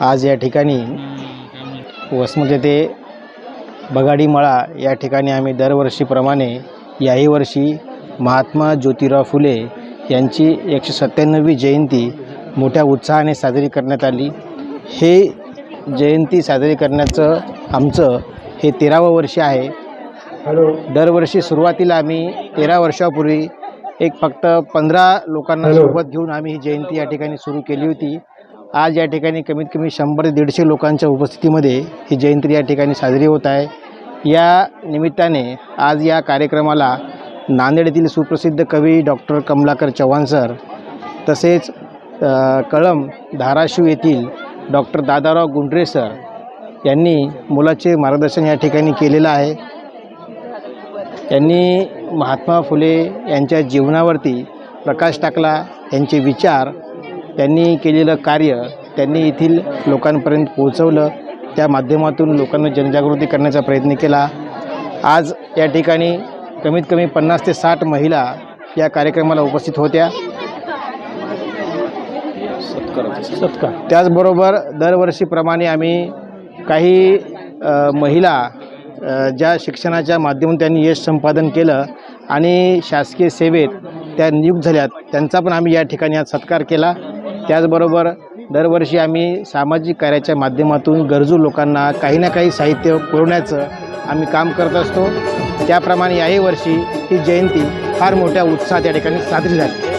आज या ठिकाणी वसमत येथे बगाडी मळा या ठिकाणी आम्ही दरवर्षीप्रमाणे याही वर्षी महात्मा ज्योतिराव फुले यांची एकशे सत्त्याण्णवी जयंती मोठ्या उत्साहाने साजरी करण्यात आली. हे जयंती साजरी करण्याचं आमचं हे तेरावं वर्ष आहे. दरवर्षी सुरुवातीला आम्ही तेरा वर्षापूर्वी एक फक्त पंधरा लोकांना सोबत घेऊन आम्ही ही जयंती या ठिकाणी सुरू केली होती. आज या ठिकाणी कमीत कमी शंभर ते दीडशे लोकांच्या उपस्थितीमध्ये ही जयंती या ठिकाणी साजरी होत आहे. या निमित्ताने आज या कार्यक्रमाला नांदेड येथील सुप्रसिद्ध कवी डॉक्टर कमलाकर चव्हाण सर तसेच कळम धाराशिव येथील डॉक्टर दादाराव गुंडरे सर यांनी मुलाचे मार्गदर्शन या ठिकाणी केलेलं आहे. त्यांनी महात्मा फुले यांच्या जीवनावरती प्रकाश टाकला त्यांचे विचार त्यांनी केलेलं कार्य त्यांनी येथील लोकांपर्यंत पोहोचवलं. त्या माध्यमातून लोकांना जनजागृती करण्याचा प्रयत्न केला. आज या ठिकाणी कमीत कमी पन्नास ते साठ महिला या कार्यक्रमाला उपस्थित होत्या. सत्कार. त्याचबरोबर दरवर्षीप्रमाणे आम्ही काही महिला ज्या शिक्षणाच्या माध्यमातून त्यांनी यश संपादन केलं आणि शासकीय सेवेत त्या नियुक्त झाल्यात त्यांचा पण आम्ही या ठिकाणी आज सत्कार केला. त्याचबरोबर दरवर्षी आम्ही सामाजिक कार्याच्या माध्यमातून गरजू लोकांना काही ना काही साहित्य पुरवण्याचं आम्ही काम करत असतो. त्याप्रमाणे याही वर्षी ही जयंती फार मोठ्या उत्साहात या ठिकाणी साजरी झाली.